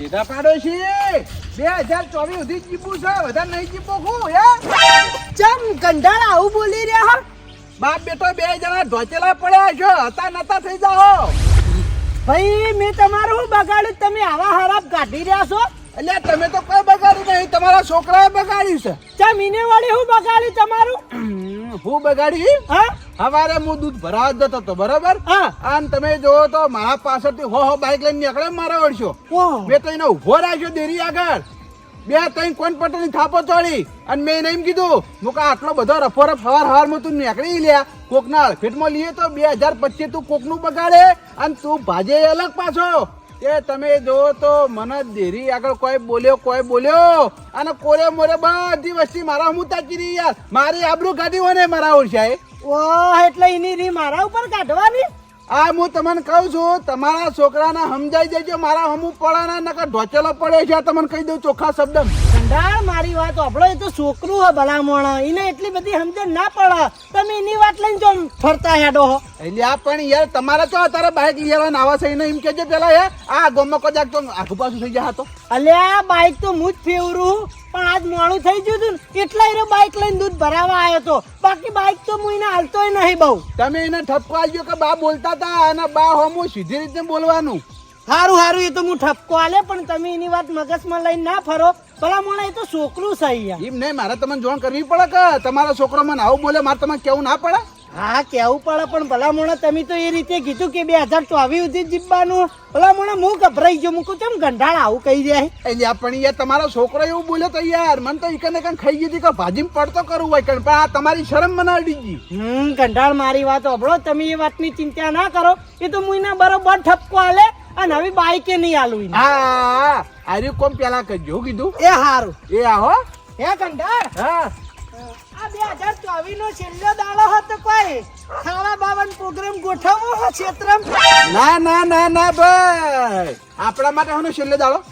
સીધા પાડો છીએ બે હજાર ચોવીસ સુધી જીપું છે વધારે નહીં ચીપું હું હે? ચમ કંટાળ આવું બોલી રહ્યા હો? બાપ બેટો બે જણા ઢોચેલા પડ્યા છો હતા નતા થઈ જાઓ. ભાઈ મેં તમારું શું બગાડ્યું તમે આવા હરાબ કાઢી રહ્યા છો? એટલે તમે તો કોઈ બગાડ્યું નહીં તમારા છોકરાએ બગાડ્યું છે. ચમ ઇને વાળી શું બગાડ્યું તમારું? હું બગાડ્યું હા? સવારે હું દૂધ ભરાવા જતો હતો બરાબર? હા. અને તમે જોવો તો મારા પાછળથી હો હો બાઈક લઈને નીકળે મારા વળશો. મેં તો એને ઊભો રાખ્યો દેરી આગળ. બે ત્રણ કોણ પટેલની થાપો ચડી અને મેં એને એમ કીધું હું કે આટલો બધો રફોરફ હવાર હવારમાં તું નીકળી લ્યા. કોકના અડફેટમાં લઈએ તો બે હજાર પચીસ તું કોકનું બગાડે અને તું ભાજે અલગ પાછો. એ તમે જોવો તો મને દેરી આગળ કોઈ બોલ્યો કોઈ બોલ્યો. અને કોરે મોરે બધી વસ્તી મારા હું તાકી રહી યાર. મારી આબરૂ કાઢી હોય ને મારા ઓળખાએ ઓહ એટલે એની રી મારા ઉપર કાઢવાની? આ હું તમને કહું છું તમારા છોકરાને સમજાઈ દેજો મારા હમું પડાના નકર ઢોચેલો પડે છે આ તમને કહી દઉં ચોખ્ખા શબ્દ કંટાળ મારી વાત આપણો એ તો છોકરું હે ભલામણ. એને એટલી બધી સમજણ ના પડે. તમે એની વાત લઈને જો ફરતા હેડો હો. એટલે આ પણ યાર તમારે તો અત્યારે બાઇક લેવા નાવા છે એને એમ કેજો પેલા હે આ ગોમમાં કદાચ તો આખું પાછું થઈ જાય તો. અલ્યા બાઇક તો હું જ ફેવરું પણ આજ મોડું થઈ ગયું હતું ને એટલા એનો બાઇક લઈને દૂધ ભરાવા આવ્યો તો. બાકી બાઇક તો હું એને હાલતોય નહીં બહુ. તમે એને ઠપકો આવ્યો કે બા બોલતા હતા અને બા હોમું સીધી રીતે બોલવાનું. સારું સારું એ તો હું ઠપકો આલે પણ તમે એની વાત મગજમાં લઈને ના ફરો. ભલા મને એ તો છોકરું છે એમ નહીં મારે તમને જોણ કરવી પડે કે તમારો છોકરો મને આવું બોલે મારે તમને કેવું ના પડે? હા કેવું પડે પણ ભલા મોણા તમે તો એ રીતે કીધું કે બે હજાર ચોવીસ સુધી જીવવાનું ભલા મોણા હું ગભરાઈ ગયો મૂકું કેમ ગંઢાળ આવું કહી જાય એટલે પણ યાર તમારો છોકરો એવું બોલ્યો તો યાર મને તો ઈકન એકન ખાઈ ગઈ હતી કે ભાજી પડતો કરવું હોય પણ આ તમારી શરમ મને અડી ગઈ. હમ ગંઢાળ મારી વાત સાંભળો તમે એ વાતની ચિંતા ના કરો. એ તો એના બરોબર ઠપકો આલે. અને હવે બાઈકે નહીં આલવી. હા આર્યું કોમ પેલા કરજો કીધું? એ હારું. એ આહો હે ગંઢાળ હા. આ બે હજાર ચોવીસ નો છેલ્લો દાડો હતો કોઈ? ખાવા બાવન પ્રોગ્રામ ગોઠવવો હો ક્ષેત્રમ? ના ના ના ના ભાઈ. આપણા માટે હનો છેલ્લે દાડો.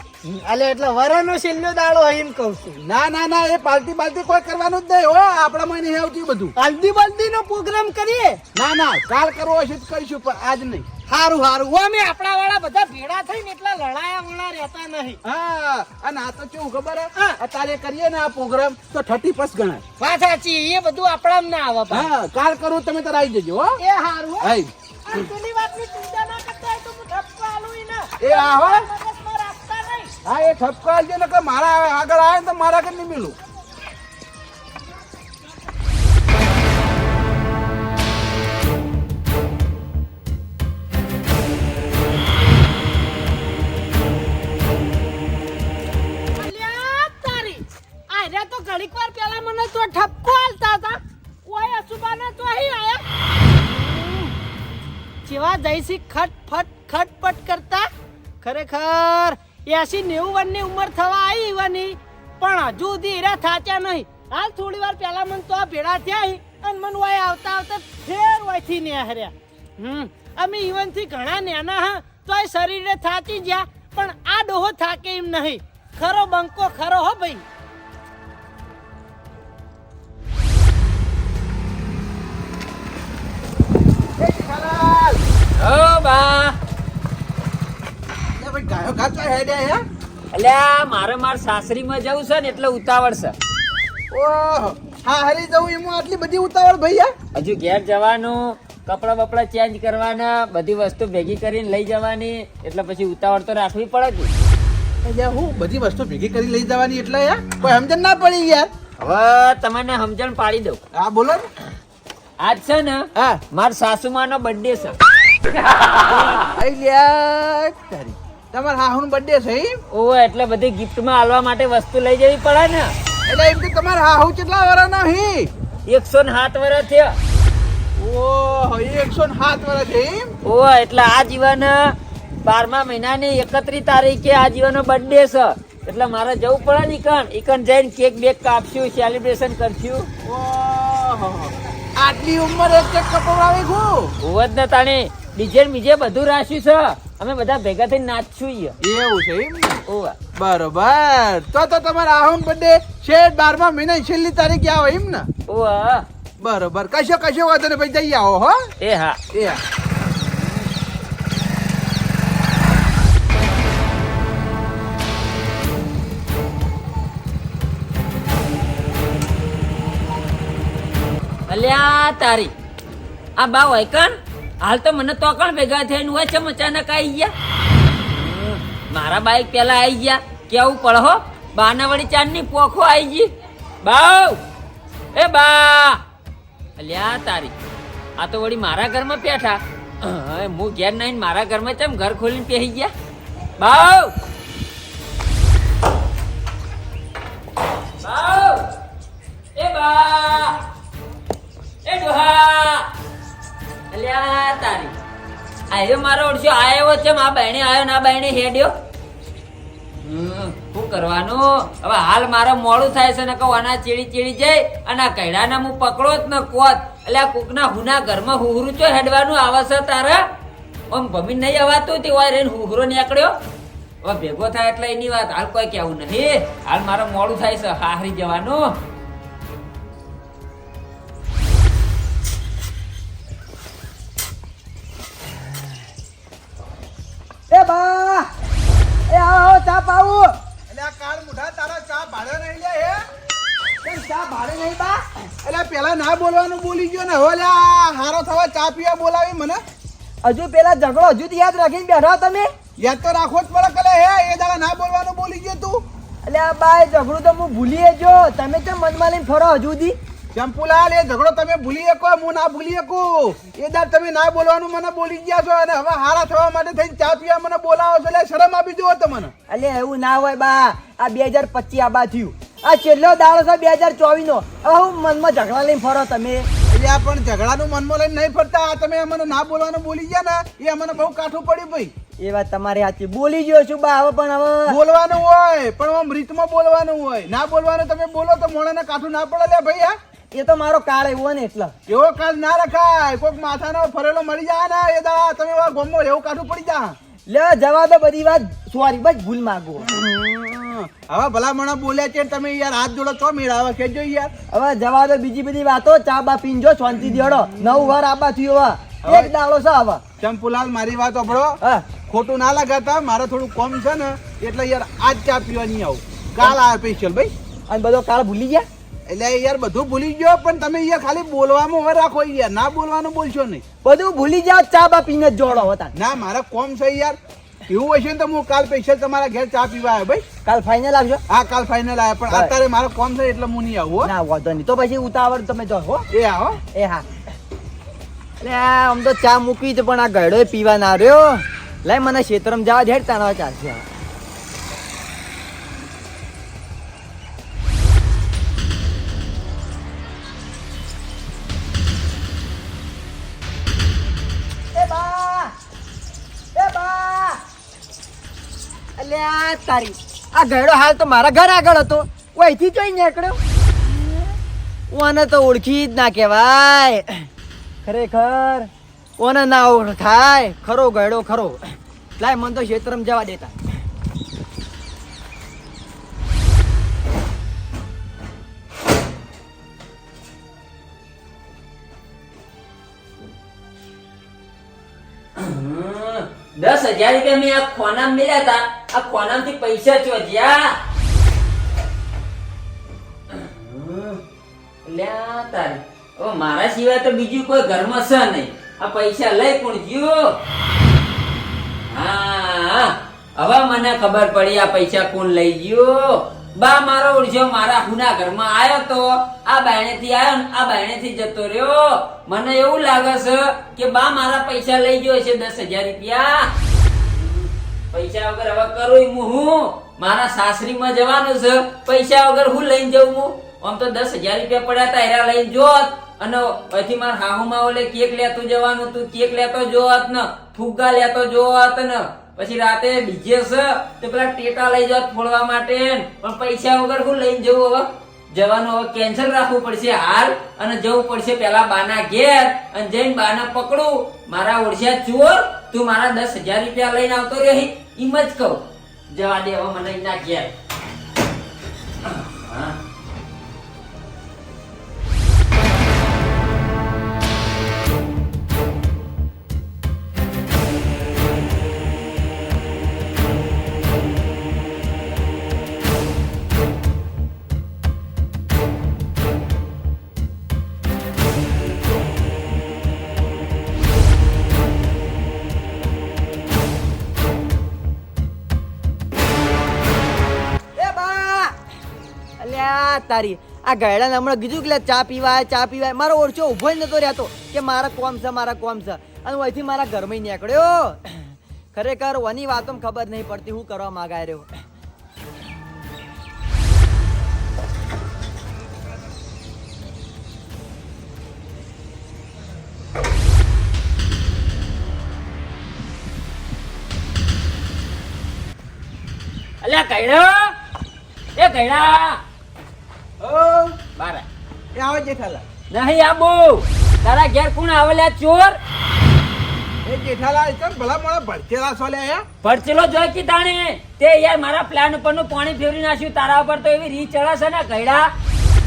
અલે એટલે વરનો છેલ્લો દાડો અહીં કહું છું. ના ના ના એ પાલતી પાલતી કોઈ કરવાનું જ નહીં. હો આપણામાં નહીં આવતું બધું. હલ્દી બલ્દી નો પ્રોગ્રામ કરીએ? ના ના કાલ કરવો હશે તો કરીશું પણ આજ નહીં. હારું હારું. અમે આપણા વાળા બધા ભેડા થઈને એટલા લડાયા વણા રહેતા નહીં. હા અને આ તો કેવું ખબર હે? અત્યારે કરીએ ને આ પ્રોગ્રામ તો થર્ટી ફર્સ્ટ ગણાય. વાત સાચી એ બધું આપણા ના આવે હા કાલ કરું તમે તાર આવી જજો હો. એ હારું હો. હાય. આ પેલી વાતની ચિંતા ના કરતા તો હું ઠપકો આલું ઈને. એ મગજમાં હા એ ઠપકો આલજો ને કે મારા આગળ આવે ને તો મારા કે નહીં મિલું. આ તો ઘડીક વાર પેલા મને તો ઠપકો આલતા હતા. કોઈ અસુબાના તો અહીં આયા. જેવા જયસી ખટ ફટ ખટ પટ કરતા, ખરેખર એસી નેવું વર્ષની ઉંમર થવા આવી ઈવાની, પણ હજુ સુધી એરા થાચ્યા નહીં. હાલ થોડી વાર પહેલા મને તો આ ભેડા થયા અને મને વાય આવતા આવતા ફેર ઓયથી ને હર્યા હમ, અમે ઈવનથી ઘણા નેના હા તો એ શરીરે થાચી ગયા, પણ આ ડોહો થાકે એમ નહીં. ખરો બંકો ખરો હો ભાઈ. અલ્યા મારે માર સાસરીમાં જવું છે ને એટલે ઉતાવળ છે. ઓહો હા હરી જવું એમાં આટલી બધી ઉતાવળ ભૈયા હજુ ઘેર જવાનું કપડા બપડા ચેન્જ કરવાના બધી વસ્તુ ભેગી કરીને લઈ જવાની એટલે પછી ઉતાવળ તો રાખવી પડે એટલે હું બધી વસ્તુ ભેગી કરી લઈ જવાની એટલે યાર કોઈ સમજણ ના પડી યાર. હવે તમને સમજણ પાડી દઉં. હા બોલો ને. આજ છે ને હા. માર સાસુમાનો બર્થડે છે. આઈ લ્યા તારી. તમારા હાહુનો બર્થડે છે એમ? ઓવે એટલે બધી ગિફ્ટમાં આલવા માટે વસ્તુ લઈ જવી પડે ને. એટલે એમ કે તમાર હાહુ કેટલા વર્ષના હી? એકસો ને સાત વર્ષ થયા. ઓ એકસો ને સાત વર્ષ છે એમ? ઓવે એટલે આ જીવન બારમા મહિનાની એકત્રીસ તારીખે આ જીવનનો બર્થડે છે. એટલે મારે જવું પડે ને ઇકન ઇકન જઈને કેક બેક કાપશું સેલિબ્રેશન કરશું. ઓહો. આટલી ઉંમર એક એક કપડાવે ઓવે જ ને તાણે ડીજે બીજે બધું રાખ્યું છે. અમે બધા ભેગા થઈને નાચશું. એવું છે એમ ઓવા બરોબર. તો તો તમારા આહુન બર્થડે છે બારમા મહિના છેલ્લી તારીખે આવે એમ ને? ઓવા બરોબર. કશો કશો વાંધો ને પછી જઈ આવો હો. એ હા. એ હા. અલ્યા તારી. આ બા હોય કણ? હાલ તો મને તો કણ ભેગા થઈને હોય છે અચાનક આવી ગયા? મારા બાઈક પેલા આવી ગયા. કેવું પડે હો? બાના વળી ચાંદની પોખો આવી ગઈ. બાવ! એ બા! અલ્યા તારી, આ તો વળી મારા ઘરમાં હવે હું ઘેર નહીં મારા ઘરમાં ચમ ઘર ખોલીને પહેરી ગયા? બાવ! બાવ! એ બા! અને આ હું પકડો જ ન કોત. એટલે આ કોકના હુના ઘરમાં હુહરું ચો હેડવાનું આવે છે તારે? આમ નહીં અવાતું તે હોય હુહરો નીકળ્યો. હવે ભેગો થાય એટલે એની વાત. હાલ કોઈ કેવું નહીં. હાલ મારે મોડું થાય છે હારી જવાનું. બા એ આવો ચા પાવું. એટલે આ કાળ મુઢા તારા ચા ભાડે નહીં લે હે? કેમ ચા ભાડે નહીં બા? એટલે પેલા ના બોલવાનું બોલી ગયો ને હવે હારો થવા ચા પીવા બોલાવી મને. હજુ પેલા ઝઘડો હજુ યાદ રાખીને બેઠા તમે? યાદ તો રાખવો જ પડે કલે હે? એ દાડા ના બોલવાનું બોલી ગયો તું. એટલે આ બા એ ઝઘડું તો હું ભૂલી જો તમે કેમ મનમાં લઈને ફરો હજુ દી ચંપુલાલ એ ઝઘડો તમે ભૂલી શકો હું ના ભૂલી શકું. એ દાદ તમે ના બોલવાનું મને બોલી ગયા છો અને હવે હારા થવા માટે થઈને ચા પીવા મને બોલાવો છો. એટલે શરમ આપી દો તમને. અલે એવું ના હોય બા. આ બે હજાર પચીસ આબા થયું આ છેલ્લો દાડો છે બે હજાર ચોવીસ નો હવે હું મનમાં ઝઘડા લઈને ફરો તમે. એટલે આ પણ ઝઘડાનું મનમાં લઈને નહીં ફરતા. આ તમે અમને ના બોલવાનું બોલી ગયા ને એ અમને બહુ કાઠું પડ્યું ભાઈ. એ વાત તમારી સાચી. બોલી ગયો છું બા હવે પણ હવે. બોલવાનું હોય પણ આમ રીતમાં બોલવાનું હોય. ના બોલવાનું તમે બોલો તો મોણાને કાઠું ના પડે લે ભાઈ હા? એ તો મારો કાળ એવો ને એટલે. એવો કાલ ના રખાય. કોક માથાનો ફરેલો મળી જાય ને એ દા તમે ગોમમાં એવું કાઢું પડી જા લે જવા દો બધી વાત. સોરી બસ ભૂલ માગો. હવે ભલા મને બોલ્યા છે તમે યાર હાથ જોડો છો મેળાવા કેજો યાર. હવે જવા દો બીજી બધી વાતો. ચા બા પીનજો શાંતિ દેડો. નવ વાર આબા થયો હવે. એક દાડો છે હવે. ચંપુલાલ મારી વાત સાંભળો. ખોટું ના લગાતા મારે થોડું કોમ છે ને એટલે યાર આજ ચા પીવાની આવું. કાલ આ સ્પેશિયલ ભાઈ. અને બધો કાળ ભૂલી ગયા? એટલે યાર બધું ભૂલી ગયો પણ તમે યાર ખાલી બોલવામાં હવે રાખો યાર. ના બોલવાનું બોલશો નહીં. બધું ભૂલી જાઓ ચા બા પીને જોડો હતા ના મારા કોમ છે યાર. એવું હશે ને તો હું કાલ સ્પેશિયલ તમારા ઘેર ચા પીવા આવ્યો ભાઈ. કાલ ફાઇનલ આવજો. હા કાલ ફાઇનલ આવે પણ અત્યારે મારો કોમ છે એટલે હું નહીં આવું ના વાંધો નહીં. તો પછી ઉતાવળ તમે જો હો. એ આવો એ હા. એટલે આમ તો ચા મૂકી છે પણ આ ગળડો પીવા ના રહ્યો. લાય મને ક્ષેત્રમાં જવા દે ના ચાલશે. અલ્યા તારી. આ ગયડો હાલ તો મારા ઘર આગળ હતો. ઓયથી જોઈ નીકળ્યો. ઓને તો ઓળખી જ ના કહેવાય. ખરેખર ઓને ના ઓળખાય? ખરો ગયડો ખરો. લાય, મન તો ક્ષેત્રમાં જવા દેતા. દસ હજાર રૂપિયા મેં આ ખોના મેળ્યા હતા. આ ખોનામ પૈસા ચોજ્યા લ્યા તારી. હવે મારા સિવાય તો બીજું કોઈ ઘરમાં છે નહીં. આ પૈસા લઈ પણ ગયો હા, હવે મને ખબર પડી આ પૈસા કોણ લઈ ગયો. બા, મારો ઉડજો, મારા હુના ઘરમાં આવ્યો તો. આ બાયણે થી આવ્યો ને આ બાયણે થી જતો રહ્યો. મને એવું લાગે છે કે બા, મારા પૈસા લઈ ગયો છે દસ હજાર રૂપિયા. પૈસા વગર હવે કરું ય હું? મારા સાસરીમાં જવાનું છે. પૈસા વગર હું લઈને જઉં હું? આમ તો દસ હજાર રૂપિયા પડ્યા હતા એરા લઈને જોત. અને પછી મારા હાહુમાં ઓલે કેક લેતું જવાનું તું, કેક લેતો જોત ને, ફુગ્ગા લેતો જોત ને. પછી રાતે ડીજે છે, તો પેલા ટેટા લઈ જાત ફોડવા માટે પણ પૈસા વગર હું લઈને જવું હવે? જવાનું હવે કેન્સલ રાખવું પડશે હાલ. અને જવું પડશે પેલા બાના ઘેર. અને જઈને બાના પકડું. મારા ઓળખ્યા ચોર તું મારા દસ હજાર રૂપિયા લઈને આવતો રહી, એમ જ કહું. જવા દે હવે મને એના ઘેર તારી. આ ગયડાને હમણાં કીધું કે ચા પીવાય ચા પીવાય. મારો ઓરછો ઊભો જ નતો રહેતો કે મારા કોમ છે, મારા કોમ છે. અને હું અહીંથી મારા ઘરમાં નીકળ્યો. ખરેખર ઓની વાતો ખબર નહીં પડતી હું કરવા માંગાય રહ્યો. અલ્યા કઈડો એ કૈડા ઓ બાર. એ આવે જેઠાલાલ. નહીં આબુ તારા ઘેર કોણ આવેલા ચોર? એ જેઠાલાલ કેમ ભલા મોડા ભડકેલા છો લે હે? ભડચેલો જોઈ કી તાણે? તે યાર મારા પ્લાન ઉપરનું પાણી ફેરવી નાખ્યું તારા ઉપર તો એવી રીત ચડાશે ને કૈડા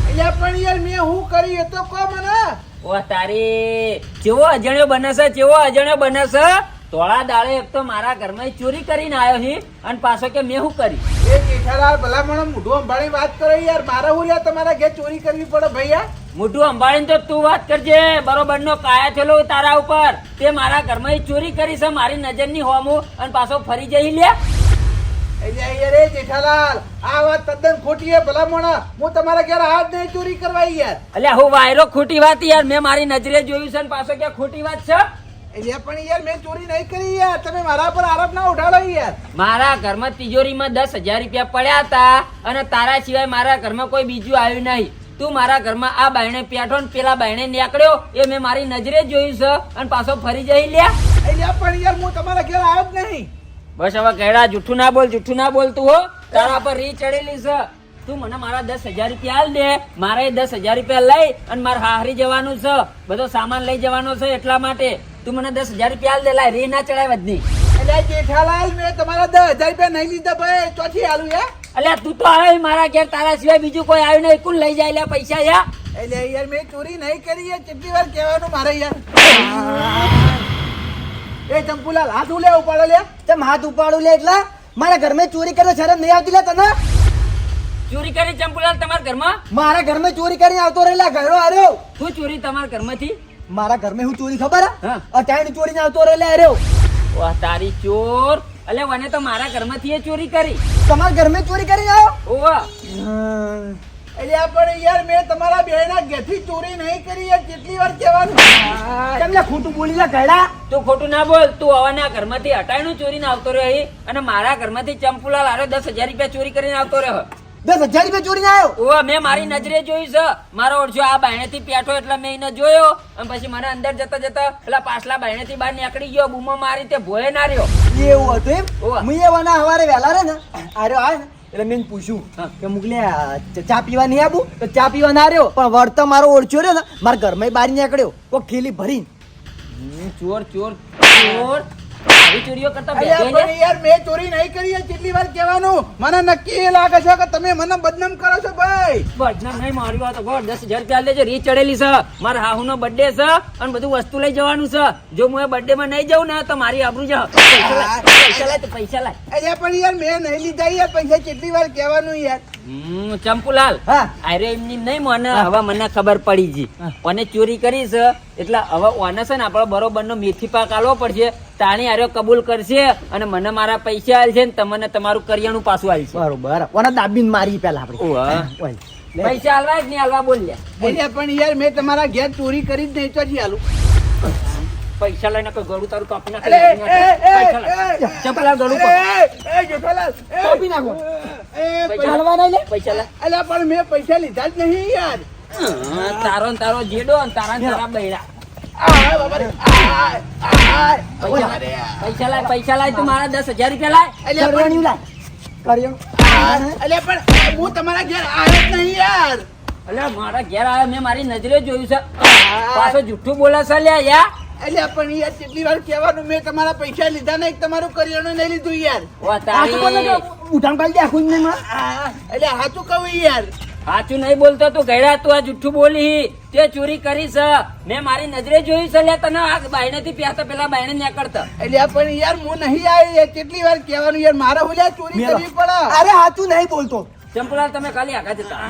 અહીંયા પણ યાર મેં હું કરી એ તો કો મને. ઓ તારી જેવો અજાણ્યો બને છે જેવો અજાણ્યો બને છે. તોળા દાડે એક તો મારા ઘરમાં ચોરી કરીને આવ્યો હી અને પાછો કે મેં શું કરી એ જેઠાલાલ ભલા મને મોઢું અંબાડી વાત કરો યાર. મારે હું તમારા ઘેર ચોરી કરવી પડે ભૈયા. મોઢું અંબાળીને તો તું વાત કરજે. બરોબર નો કાયા થયેલો તારા ઉપર. તે મારા ઘરમાં ચોરી કરી છે મારી નજરની હોમું અને પાછો ફરી જઈ લે. અરે જેઠાલાલ. આ વાત તદ્દન ખોટી હે ભલા મોણા હું તમારા ઘેર હાથ નહીં ચોરી કરવા યાર. અલ્યા હું વાયરો ખોટી વાત યાર. મેં મારી નજરે જોયું છે અને પાછો ક્યાં ખોટી વાત છે? એટલે પણ યાર મેં ચોરી નહીં કરી યાર. તમે મારા પર આરોપ ના ઉઠાડો યાર. મારા ઘરમાં તિજોરીમાં દસ હજાર રૂપિયા પડ્યા હતા અને તારા સિવાય મારા ઘરમાં કોઈ બીજું આવ્યું નહીં. તું મારા ઘરમાં આ બાયણે પેઠો ને પેલા બાયણે નીકળ્યો એ મેં મારી નજરે જોયું છે અને પાછો ફરી જઈ લ્યા. એટલે પણ યાર હું તમારા ઘેર આવ્યો જ નહીં. બસ હવે કહેડા જુઠ્ઠું ના બોલ જુઠ્ઠું ના બોલતું હો. તારા પર રી ચડેલી છે. તું મને મારા દસ હજાર રૂપિયા હાલ દે. મારે દસ હજાર રૂપિયા લઈ અને મારે હારી જવાનું છે. બધો સામાન લઈ જવાનો છે એટલા માટે. તું મને દસ હજાર રૂપિયા હાલ દે. લાય રી ના ચડાય વધની એટલે જેઠાલાલ મેં તમારા દસ હજાર રૂપિયા નહીં લીધા ભાઈ. ચોથી આલું યા અલ્યા તું તો આવે મારા ઘેર તારા સિવાય બીજું કોઈ આવ્યું નહીં. કુલ લઈ જાય લ્યા પૈસા યા? એટલે યાર મેં ચોરી નહીં કરી યાર. કેટલી વાર કહેવાનું મારે યાર. એ ચંપુલાલ હાથ ઉલે લે ઉપાડો લે. તેમ હાથ ઉપાડું લે એટલે? મારા ઘરમાં ચોરી કરે શરમ નહીં આવતી લે તને? ચોરી કરી ચંપુલાલ તમારા ઘરમાં? મારા ઘરમાં ચોરી કરીને આવતો રહેલા ઘરો આવ્યો શું ચોરી તમારા ઘરમાંથી? મારા ઘરમાં હું ચોરી ખબર હા. ચોરી આવતો રહેલા આવ્યો વાહ તારી ચોર. અલે મને તો મારા ઘરમાંથી એ ચોરી કરી. તમારા ઘરમાં ચોરી કરી આવ્યો? ઓવા એટલે પણ યાર મેં તમારા બેના ઘેરથી ચોરી નહીં કરી યાર કેટલી વાર કહેવાનું? તમને ખોટું બોલી લે ઘરડા? તું ખોટું ના બોલ તું હવાના ઘરમાંથી ચોરી ચોરીને આવતો રહ્યો અને મારા ઘરમાંથી ચંપુલાલ આરો દસ હજાર રૂપિયા ચોરી કરીને આવતો રહ્યો. દસ હજાર રૂપિયા ચોરી આવ્યો ઓવા મેં મારી નજરે જોયું છે. મારો ઓળશો આ બાયણેથી પેઠો એટલે મેં એને જોયો. અને પછી મને અંદર જતા જતા પેલા પાછલા બાયણેથી બહાર નીકળી ગયો બૂમો મારી તે ભોય ના રહ્યો. એવું હતું એમ? મેં એવાના હવારે વહેલા રે ને આર્યો આ ને એટલે મેં પૂછ્યું કે મુકલે ચા પીવા નહીં આવું તો ચા પીવા ના રહ્યો પણ વળતા મારો ઓળખ્યો રહ્યો ને મારા ઘરમાં બહાર નીકળ્યો કોઈ ખીલી ભરીને. ચોર ચોર ચોર. આવી ચોરીઓ કરતા ભેગો યાર મેં ચોરી નહીં કરી કેટલી વાર કહેવાનું? મને નક્કી લાગે છે કે તમે મને બદનામ કરો છો ભાઈ. બદનામ નહીં માર્યો આ તો દસ હજાર રૂપિયા લેજો રી ચડેલી છે. મારા હાહુ બર્થડે છે અને બધું વસ્તુ લઈ જવાનું છે. જો હું એ બર્થડે માં નહીં જાઉં ને તો મારી આબરૂ જા પૈસા લાય પૈસા લાય પૈસા લાય. પણ યાર મેં નહીં લીધા યાર પૈસા કેટલી વાર કહેવાનું યાર. હમ, ચંપુલાલ હા. અરે એમની નહીં મને હવે મને ખબર પડી જી ઓને ચોરી કરી છે? એટલે હવે ઓને છે ને આપણો બરોબર નો મેથી પાક આલવો પડશે. તાણી આર્યો કબૂલ કરશે અને મને મારા પૈસા આલશે ને તમને તમારું કરિયાણું પાછું આલશે. બરોબર. ઓને દાબીન મારી પેલા આપણે. પૈસા આલવા જ નહીં આલવા બોલ્યા અલ્યા પણ યાર મેં તમારા ઘેર ચોરી કરી જ નહીં ચોથી હાલું પૈસા લઈને કોઈ ગળું તારું કાપી નાખે પૈસા ચંપલ ગળું કાપી. નાખો. અલ્યા પણ મેં પૈસા લીધા જ નહીં યાર. તારો ને તારો જેડો ને તારા ને તારા બૈરા. પૈસા બાબા રે, પૈસા લાય પૈસા લાય તું મારા દસ હજાર રૂપિયા લાય. અલ્યા લાય. કર્યું આ, પણ હું તમારા ઘેર આવ્યો જ નહીં યાર. અલ્યા મારા ઘેર આવ્યો મેં મારી નજરે જોયું છે. પાછો જુઠ્ઠું બોલે છે લ્યા યા અલ્યા પણ યાર કેટલી વાર કહેવાનું મેં તમારા પૈસા લીધા નહીં તમારું કરિયાણું નહીં લીધું યાર. ઉઠાણ કાઢી દે આખું નહીં એટલે આ, હાચું કહું યાર. સાચું નહીં બોલતો તું ગયડા તું આ જુઠ્ઠું બોલી. તે ચોરી કરી છે મેં મારી નજરે જોયું છે લે તને આ બાયણે થી પ્યાતા પેલા બાયણે નીકળતા એટલે પણ યાર હું નહીં આવી કેટલી વાર કહેવાનું યાર મારે બોલ્યા ચોરી કરવી પડે. અરે સાચું નહીં બોલતો. ચંપલાલ તમે ખાલી આગા જતા.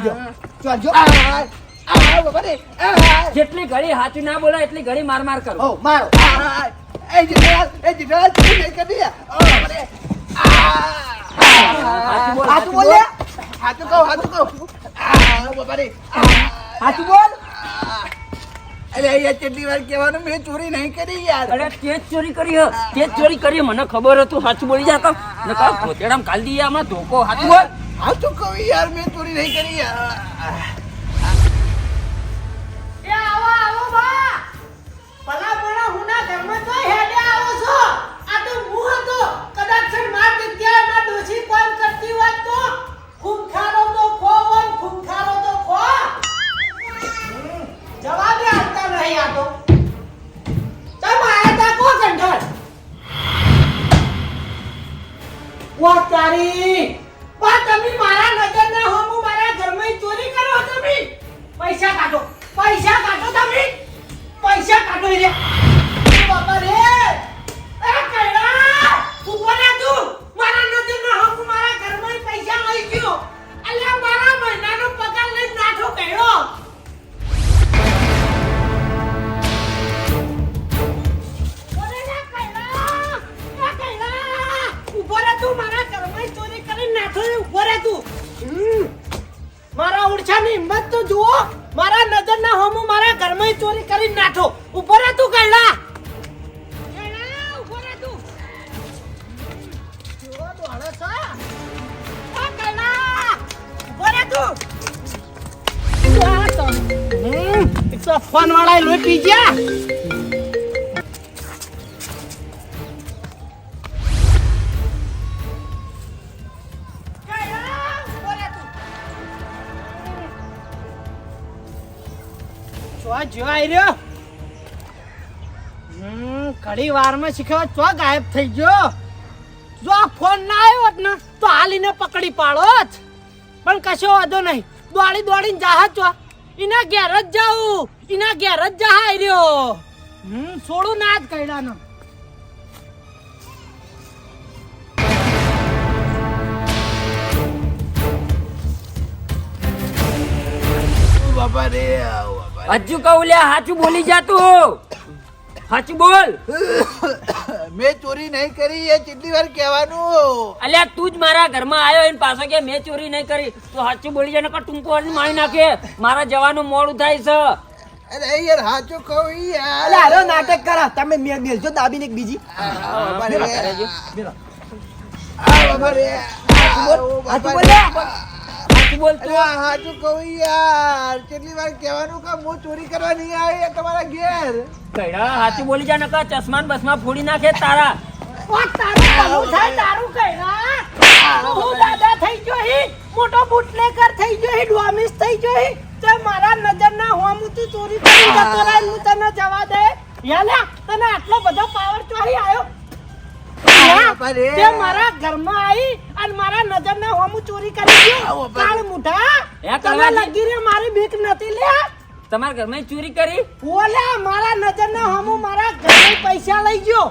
આ, જેટલી ઘડી સાચું ના બોલાય એટલી ઘડી માર માર કરો. હો મારો. એ જેઠાલાલ, એ ચોરી નહીં કરી યાર. આ, આ, બોલ, કહું, હાચું કહું. આ, રે, યાર કેટલી વાર કહેવાનું મેં ચોરી નહીં કરી યાર અરે તે ચોરી કરી હ. તે ચોરી કરી મને ખબર હતું, સાચું બોલી જા કમ. હમણાં ધોકો સાચું બોલ. સાચું કહું યાર મેં ચોરી નહીં કરી આ કરતી હોત તો? ખૂંખારો તો ખો વન ખૂંખારો તો ખો. જવાબે આપતા નહીં આ તો. તમે આયા તા કો કંઠળ વા તારી. બા તમે મારા નજર ના હોમું મારા ઘરમાં ચોરી કરો તમે? પૈસા કાઢો પૈસા કાઢો તમે. ગાયબ થઈ ગયો? જો ફોન ના હાલીને પકડી પાડો પણ કશો વાંધો નહીં. દોડી દોડીને જાહ ચો. એના ઘેર જ જાઉં. એના ઘેર જ જાહ રહ્યો. હમ છોડું ના જ કઈડાનો બાબા રે હજુ કહું લે સાચું બોલી જા તું. સાચું બોલ. મેં ચોરી નહીં કરી એ કેટલી વાર કહેવાનું? અલ્યા તું જ મારા ઘરમાં આવ્યો એને પાછો કે મેં ચોરી નહીં કરી. તો સાચું બોલી જાય નકર ટૂંકો વાળીને મારી નાખે. મારા જવાનું મોડું થાય છે. અરે યાર સાચું કહું યાર. હારો નાટક કરા. તમે મેં મેલજો દાબીને એક બીજી. આ બાબા રે. આ બાબા રે. આ બાબા હાચું રે. બોલ સાચું બોલ તું અરે હાચું કહું યાર કેટલી વાર કહેવાનું કે હું ચોરી કરવા નહીં આવી તમારા ઘેર? કઈડા સાચું બોલી જા નકર ચશ્મા બસમાં ફોડી નાખે તારા. ઓ તારું ભલું થાય તારું કઈડા હું દાદા થઈ ગયો હી મોટો બુટલેકર થઈ ગયો હી ડોમિસ થઈ ગયો હી. તે મારા નજર ના હોમ તું ચોરી કરી જતો રહે હું તને જવા દે. યાલા તને આટલો બધો પાવર ચોરી આવ્યો તે મારા ઘરમાં આવી અને મારા નજર ના હોમ ચોરી કરી ગયો. કાળ મુઠા તને લગી રે મારી બીક નથી લે તમારા ઘરમાં ચોરી કરી? ઓલા મારા નજર ના હોમ મારા ઘરે પૈસા લઈ ગયો.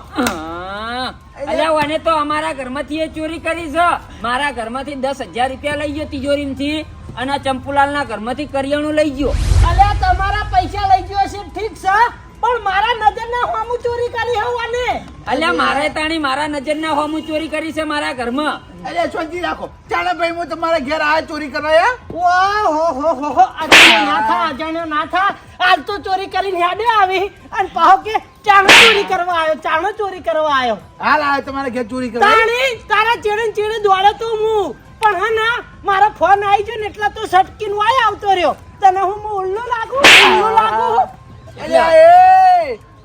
અલ્યા અને તો અમારા ઘરમાંથી એ ચોરી કરી છે. મારા ઘરમાંથી દસ હજાર રૂપિયા લઈ ગયો તિજોરીમાંથી અને ચંપુલાલ ના ઘર ઘરમાંથી કરિયાણું લઈ ગયો. અલ્યા તમારા પૈસા લઈ ગયો છે ઠીક છે? પણ મારા નજરના હોમુ ચોરી કરી હોવાને. અલ્યા મારે તાણી મારા નજરના હોમુ ચોરી કરી છે મારા ઘરમાં. અરે શાંતિ રાખો. ચાલો ભાઈ હું તમારા ઘેર આ ચોરી કરવા યા ઓ હો હો હો હો અજાણ્યો ના થા અજાણ્યો ના થા. આજ તો ચોરી કરીને યાદે આવી. અને પાહો કે ચાણો ચોરી કરવા આવ્યો ચાણો ચોરી કરવા આવ્યો હાલ આવ્યો તમારા ઘેર ચોરી કરવા. તાણી તારા ચેડે ને ચેડે દોડે તો હું. પણ હા ના મારો ફોન આવી ગયો ને એટલા તો સટકીન વાય આવતો રહ્યો. તને હું ઉલ્લો લાગુ ઉલ્લો લાગુ?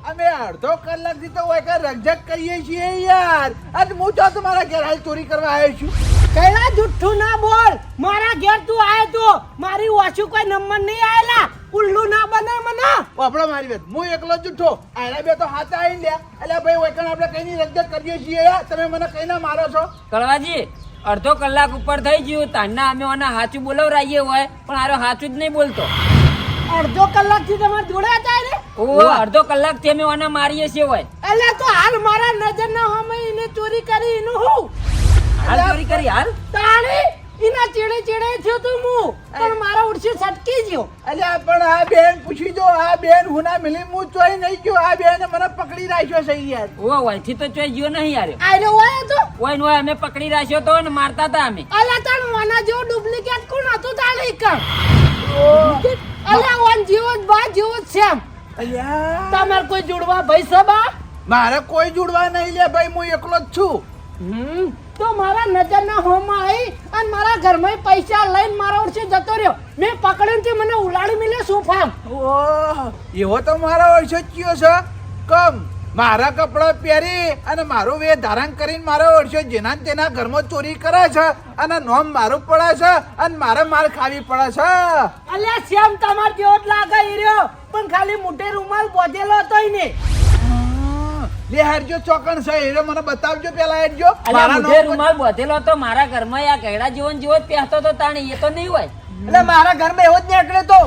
અમે અડધો કલાકથી તો હોય કે કરીએ છીએ યાર. આજ હું જો તમારા ઘેર હાલ ચોરી કરવા આવ્યો છું. કૈલા જુઠ્ઠું ના બોલ. મારા ઘેર તું આયો તો મારી ઓછું કોઈ નંબર નહીં આયેલા. ઉલ્લુ ના બને મને. વાપરો મારી બેન હું એકલો જુઠ્ઠો. આના બે તો હાથ આવીને લ્યા. એટલે ભાઈ વૈકણ આપણે કઈ ની રકઝક કરીએ છીએ યાર? તમે મને કઈ ના મારો છો? કળવાજી અડધો કલાક ઉપર થઈ ગયું. તાના અમે ઓને હાચું બોલવરાઈએ હોય પણ આરો હાચું જ નહીં બોલતો. અડધો કલાકથી તમારે જોડે હતા રે ઓ અડધો કલાકથી અમે ઓને મારીએ છીએ હોય. એટલે તો હાલ મારા નજર ના સામે એને ચોરી કરી એનું હું? હાલ ચોરી કરી હાલ? તાણી એના ચેડે ચેડે થયો તો હું. પણ મારા ઉડશે સટકી ગયો. અલ્યા પણ આ બેન પૂછી દો આ બેન હું ના મિલી હું ચોઈ નહીં ગયો આ બેન મને પકડી રાખ્યો છે યાર. ઓ વયથી તો ચોઈ ગયો નહીં યાર. આરે વાય તો? ઓય નો અમે પકડી રાખ્યો તો ને મારતા હતા અમે. અલા તણ મને જો ડુપ્લિકેટ કોણ હતું તાણી કણ અલા વાન જેવો જ બા જેવો જ છે. અલ્યા. તમાર કોઈ જોડવા ભાઈ સબા મારે કોઈ જોડવા નહીં લે ભાઈ હું એકલો જ છું. હમ તો મારા નજરના હોમાં આવી અને મારા ઘરમાં પૈસા લઈને મારા વર્ષે જતો રહ્યો. મેં પકડ્યું તે મને ઉલાડી મિલે ફામ ઓહ, એવો તો મારા વર્ષો કયો છે. કમ. મારા કપડા પહેરી અને મારું વે ધારણ કરીને મારો વર્ષો જેના તેના ઘરમાં ચોરી કરે છે અને નોમ મારું પડે છે અને મારે માર ખાવી પડે છે. અલ્યા સેમ તમાર જેવો જ લાગે ઈર્યો પણ ખાલી મોટે રૂમાલ બોધેલો હતો ને લે હારજો ચોકણ છે. એ મને બતાવજો પેલા હેરજો મારા મુઢે રૂમાલ બોધેલો તો મારા ઘરમાં આ કૈડા જીવન જેવો જ પહેરતો તો તાણી એ તો નહીં હોય. એટલે મારા ઘરમાં એવો જ નીકળ્યો તો.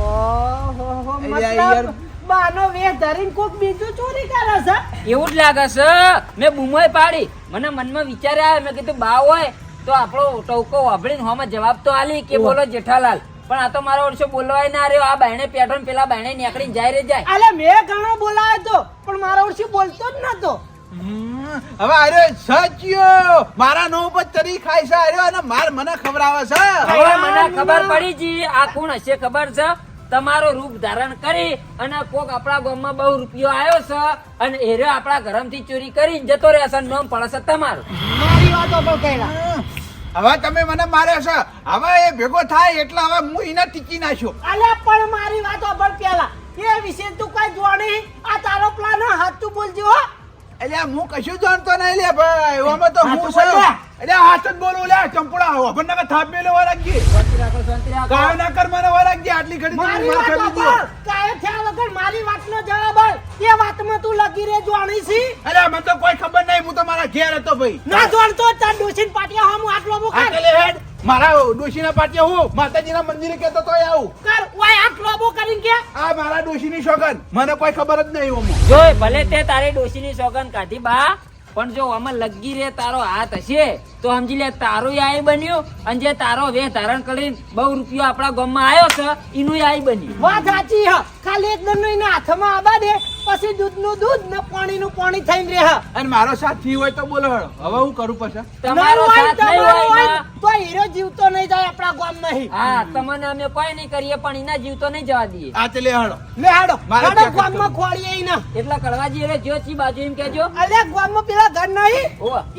ઓહો. મતલબ બાનો વેહ ધરીને કોક બીજું ચોરી કરે છે? એવું જ લાગે છે. મેં બૂમોય પાડી. મને મનમાં વિચાર આવ્યો. મેં કીધું બા હોય તો આપણો ટોકો વાભળીને હોમાં જવાબ તો આલી કે બોલો જેઠાલાલ. પણ આ તો મારો વર્ષો બોલવાય ના રહ્યો. આ બાયણે પેટર્ન પેલા બાયણે નીકળીને જાય રે જાય. અલે મેં ઘણો બોલાવ્યો તો પણ મારા વર્ષો બોલતો જ નતો. હમ, હવે અરે સચ્યો. મારા નો ઉપર તરી ખાય છે અરે અને માર મને ખવડાવે છે. હવે મને ખબર પડી જી. આ કોણ હશે ખબર છે? તમારો રૂપ ધારણ કરી અને કોક આપણા ગામમાં બહુ રૂપિયો આવ્યો છે અને એરે આપણા ઘરમથી ચોરી કરી જતો રહેશે નામ પડે છે તમારું. મારી વાતો પણ કહેલા. હવે તમે મને માર્યો છે. હવે એ ભેગો થાય એટલે હવે હું એને ટીકી નાખ્યો. અલે પણ મારી વાતો પણ પેલા એ વિશે તું કઈ જોણી આ તારો પ્લાન હાથ તું બોલજો હો. એટલે હું કશું જાણતો નહીં લે ભાઈ. ઓમે તો હું તો છું. એટલે હાથ જ બોલું લે ચંપડા હો. પણ કે થાપ મેલે વરાગજી શાંતિ રાખો કાય ના કર મને વરાગજી આટલી ઘડી મારી વાત. પર થયા વગર મારી વાતનો જવાબ આલ. એ વાતમાં તું લગી રે જોણી છી અરે મને તો કોઈ ખબર નહીં. હું તો મારા ઘેર હતો ભાઈ. ના જોણતો તાર ડોસીન પાટિયા હમ આટલો મુકા એટલે હેડ. મારા ડોશીના પાટે હું. માતાજીના મંદિરે કહેતો તો આવું. કર ઓય આ બો કરીને કે. આ મારા ડોશીની શોગન મને કોઈ ખબર જ નહીં ઓમો. જોય ભલે તે તારી ડોશીની સોગન કાઢી બા પણ જો આમાં લગી રે તારો હાથ હશે. તો સમજી લે તારો આઈ બન્યો અને જે તારો વેહ ધારણ કરીને બહુ રૂપિયો આપણા ગામમાં આવ્યો છે એનું આઈ બન્યું. વાત સાચી હ. ખાલી એક દમ એના હાથમાં આબા દે પછી દૂધનું દૂધ ને પાણીનું પાણી થઈને રહે. અને મારો સાથી હોય તો બોલો હવે હું કરું પછી? તમારો સાથ નહીં હોય તો હીરો જીવતો નહીં જાય આપણા ગામ નહીં હા તમને અમે કોઈ નહીં કરીએ પણ એના જીવ તો નહીં જવા દઈએ. આ તે લે હાડો. લે હાડો મારા ગામમાં ખોળીએ ના એટલા કડવાજી એટલે જો ચી બાજુ એમ કેજો અલે ગામમાં પેલા ઘર નહીં?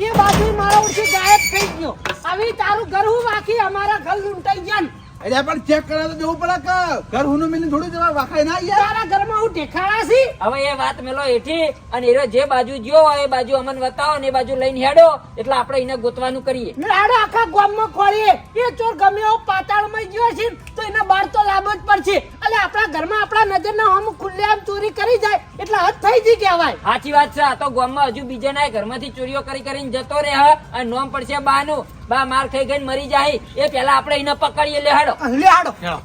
એ બાજુ મારા ઉઠી થઈ ગયો આવી તારું ઘર હું બાકી અમારા ઘર લૂંટાઈ ગયા ને. એટલે પણ ચેક કરવા તો જવું પડે કે? ઘર હુનું મિલી થોડું જવા વાખાય ના યાર. તારા ઘરમાં હું ઠેકાણા છી? હવે એ વાત મેલો એઠી અને એરો જે બાજુ જ્યો હોય એ બાજુ અમને બતાવો ને એ બાજુ લઈને હેડો એટલે આપણે એને ગોતવાનું કરીએ. લે હાડો આખા ગામમાં ખોળીએ. એ ચોર ગમે એવો પાતાળમાં ગયો છે તો એને બહાર તો લાવવો જ પડશે. એટલે આપણા ઘરમાં આપણા નજરના હમ ખુલ્લેઆમ ચોરી કરી જાય એટલે હદ થઈ જી કહેવાય. સાચી વાત છે આ તો ગામમાં હજુ બીજા બીજાના ઘરમાંથી ચોરીઓ કરી કરીને જતો રહે અને નોમ પડશે બાનું. બા માર ખાઈ ગઈ મરી જાય. એ પેલા આપણે એને પકડીએ લે હેડો. લે હાડો. હેડો.